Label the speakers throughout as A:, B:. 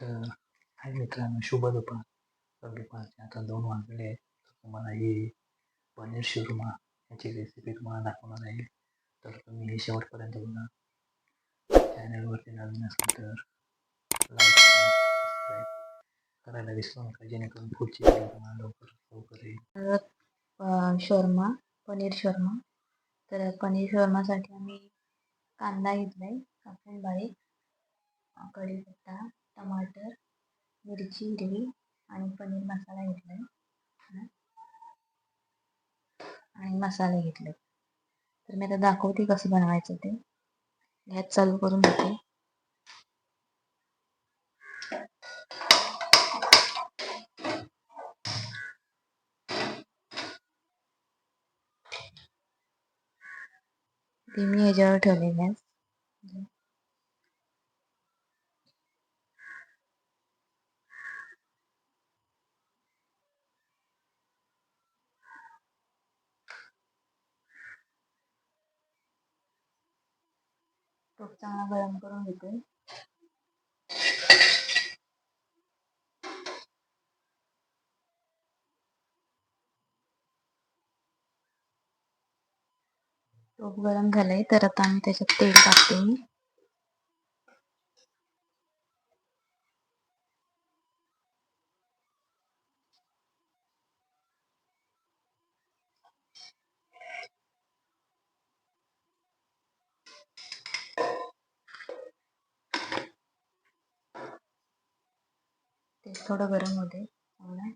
A: तर हाय मित्रांनो शुभ दुपार दुपारचे आता दोन वाजले आहेत. तर तुम्हाला ही पनीर शिरुमा याची रेसिपी तुम्हाला दाखवणार आहे. तर तुम्ही हे शेवटपर्यंत बघा. चॅनलवरती नवीन असेल तर लाईक सबस्क्राईब करायला विसरू नका. जेणेकरून पुढची व्हिडिओ तुम्हाला लवकर लवकर येईल.
B: अ, शोरमा पनीर शोरमा. तर पनीर शोरमासाठी आम्ही कांदा घेतलाय कापून बारीक कढीपत्ता. टमाटर मिरची हिरवी आणि पनीर मसाला घेतलाय. आहे आणि मसाले घेतले तर मी आता दाखवते कसं बनवायचं ते. गॅस चालू करून घेते ते मी ह्याच्यावर ठेवले गॅस खूप चांगला गरम करून घेते. तूप गरम झालंय तर आता आम्ही त्याच्यात तेल टाकते. थोडं गरम होते चांगलं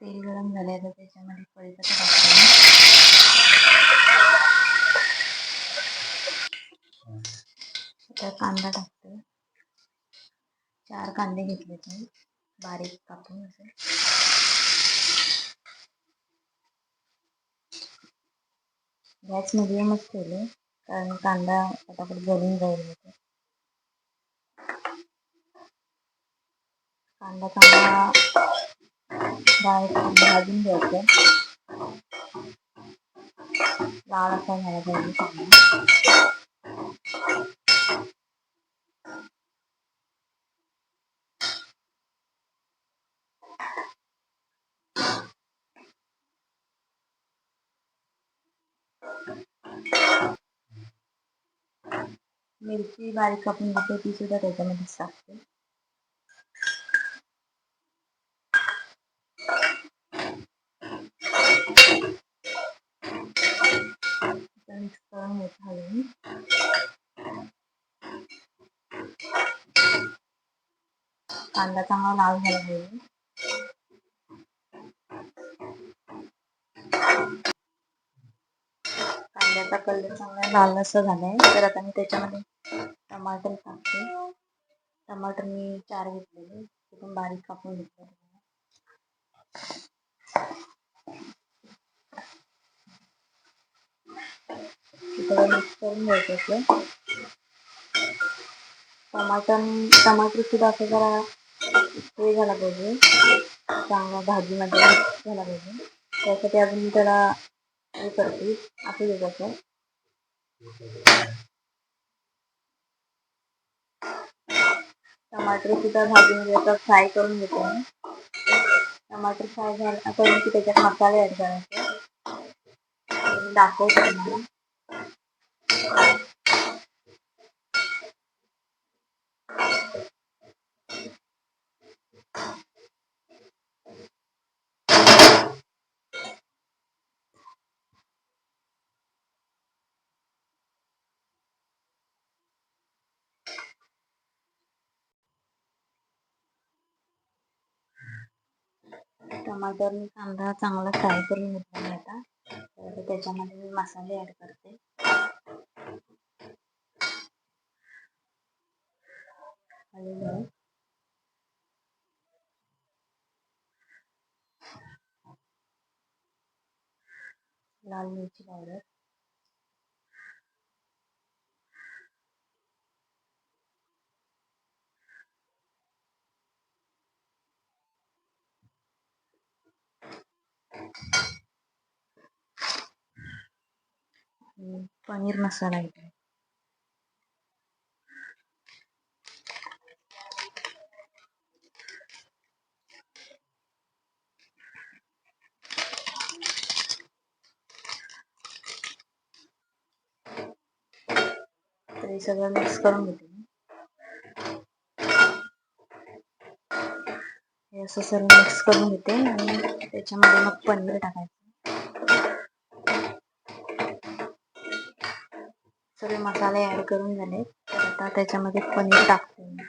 B: तेल गरम झाले तर त्याच्यामध्ये पळीचा टाकते कांदा टाकतो. चार कांदे घेतले मी बारीक कापून असे. गॅस मिडियमच केलं कारण कांदा पटापट जळून जाईल कांदा कांदा भाजून घ्यायचं. लाल असा झाला पाहिजे मिरची बारीक कापून घेते ती सुद्धा त्याच्यामध्येच टाकते. मिक्स करून घेत हलवून कांदा चांगला लाल झाला पाहिजे. कांद्याचा कलर चांगला लाल असा झालाय. तर आता मी त्याच्यामध्ये टमाटर टाकते टमाटर मी चार घेतलेले. ते पण बारीक कापून घेतले. मिक्स करून घ्यायचं असं टमाटर टमाटर सुद्धा असं जरा हे झाला पाहिजे. चांगला भाजीमध्ये मिक्स झाला पाहिजे. त्यासाठी अजून त्याला हे करते. असं देत असं. टमाटर सुद्धा भाजून घ्यायचं फ्राय करून घेते मी. टमाटर फ्राय झाला करून की त्याच्यात मसाले ॲड करायचे. मी तुम्हाला. टमाटरनी कांदा चांगला फ्राय करून घेतला आता. तर त्याच्यामध्ये मी मसाले ऍड करते. लाल मिरची पावडर. आणि पनीर मसाला घेतला तर हे सगळं मिक्स करून घेते मी हे असं सर्व मिक्स करून घेते आणि त्याच्यामध्ये मग पनीर टाकायचं सगळे मसाले ऍड करून झाले तर आता त्याच्यामध्ये पनीर टाकते मी.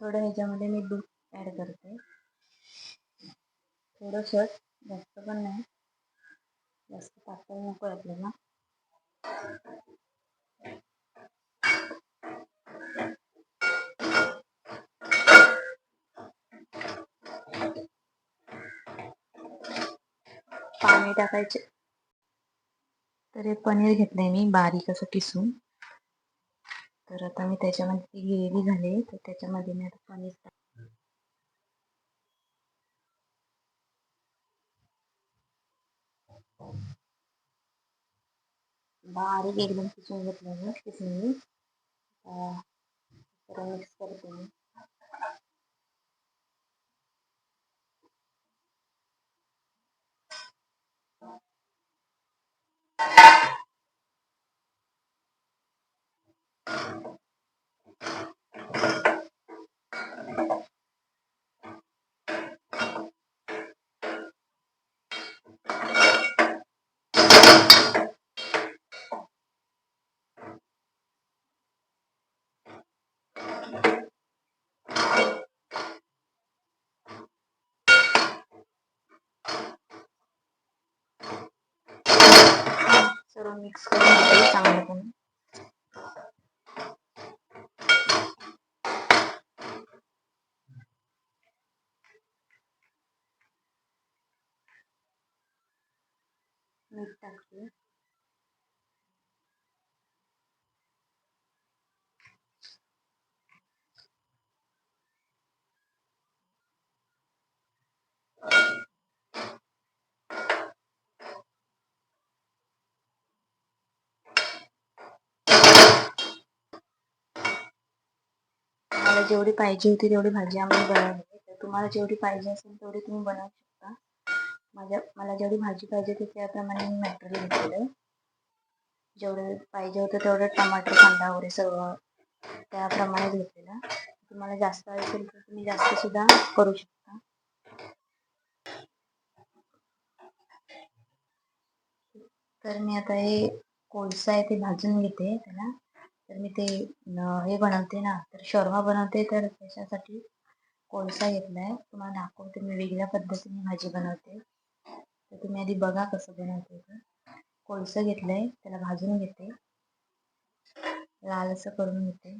B: थोडं ह्याच्यामध्ये मी दूध ऍड करते. थोडंसं जास्त पण नाही. जास्त पातळ नको आपल्याला. पाणी टाकायचे. तर हे पनीर घेतलंय मी बारीक असं किसून. तर आता मी त्याच्यामध्ये ती ग्रेव्ही झाली तर त्याच्यामध्ये मी आता पनीर टाक बारीक एकदम किसून घेतलं किसून मी. मिक्स करते मी. सर्व मिक्स करून घेते चांगल्यापणे मीठ टाकते मला जेवढी पाहिजे होती तेवढी भाजी आम्ही बनवली. तर तुम्हाला जेवढी पाहिजे असेल तेवढी तुम्ही बनवू शकता. माझ्या मला जेवढी भाजी पाहिजे होती त्याप्रमाणे मी मॅटेरियल घेतलेलं. जेवढं पाहिजे होतं तेवढं टमाटर कांदा वगैरे सगळं त्याप्रमाणे घेतलेलं. तुम्हाला जास्त असेल तर तुम्ही जास्त सुद्धा करू शकता. तर मी आता हे कोळसा आहे ते भाजून घेते त्याला. तर मी ते हे बनवते ना तर शर्मा बनवते तर त्याच्यासाठी कोळसा आहे तुम्हाला दाखवते मी वेगळ्या पद्धतीने भाजी बनवते. तर तुम्ही आधी बघा कसं बनवते ते. कोळसा घेतलंय त्याला भाजून घेते. लाल असं करून घेते.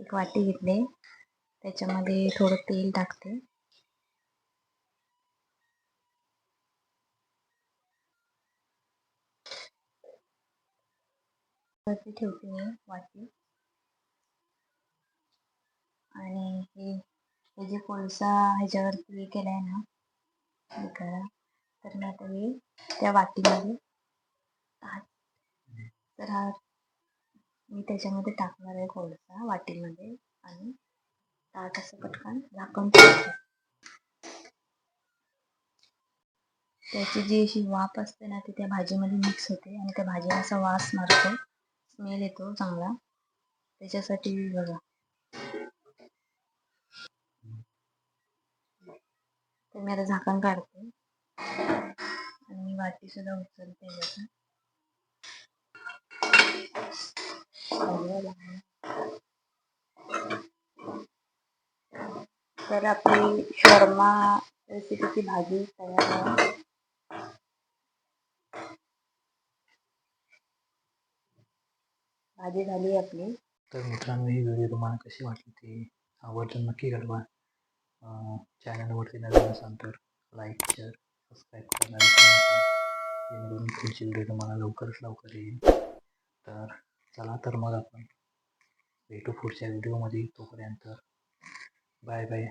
B: एक वाटी घेतली. त्याच्यामध्ये थोडं तेल टाकते. वरती ठेवते मी वाटी. आणि हे हे जे कोळसा ह्याच्यावरती हे केलाय ना हे करा तर मी आता हे त्या वाटीमध्ये तर हा मी त्याच्यामध्ये टाकणार आहे कोळसा वाटीमध्ये आणि ताट असं पटकन झाकून ठेवते. त्याची जी अशी वाफ असते ना ती त्या भाजीमध्ये मिक्स होते आणि त्या भाजीला असा वास मारतो. स्मेल येतो चांगला. त्याच्यासाठी बघा. तर मी आता झाकण काढते. आणि वाटी सुद्धा उचलते तर आपली शर्मा रेसिपीची भाजी तयार आहे भाजी झाली आपली.
A: तर मित्रांनो ही व्हिडिओ तुम्हाला कशी वाटली ती आवर्जून नक्की कळवा. चॅनलवरती नवीन असाल तर लाईक शेअर सबस्क्राईब करायला जेणेकरून पुढची व्हिडिओ तुम्हाला लवकरच लवकर येईल. तर चला तर मग आपण भेटू पुढच्या व्हिडिओमध्ये तोपर्यंत बाय बाय